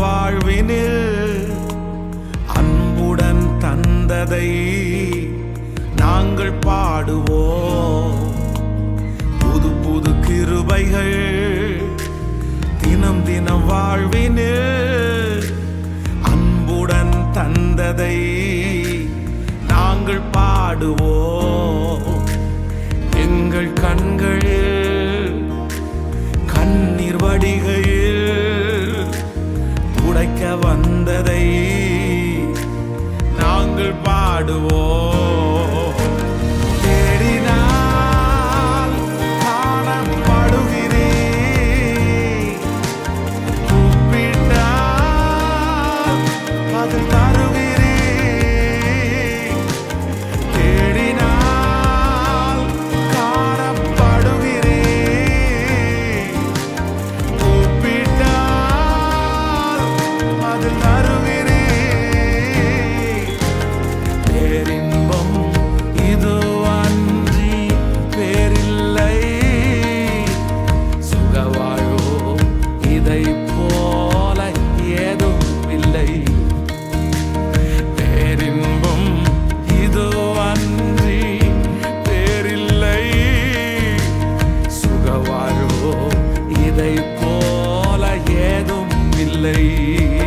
வாழ்வினில் அன்புடன் தந்ததை நாங்கள் பாடுவோம். புது புது கிருபைகள் தினம் தினம் வாழ்வினில் அன்புடன் தந்ததை நாங்கள் பாடுவோம். எங்கள் கண்கள் பாடுவோம். You.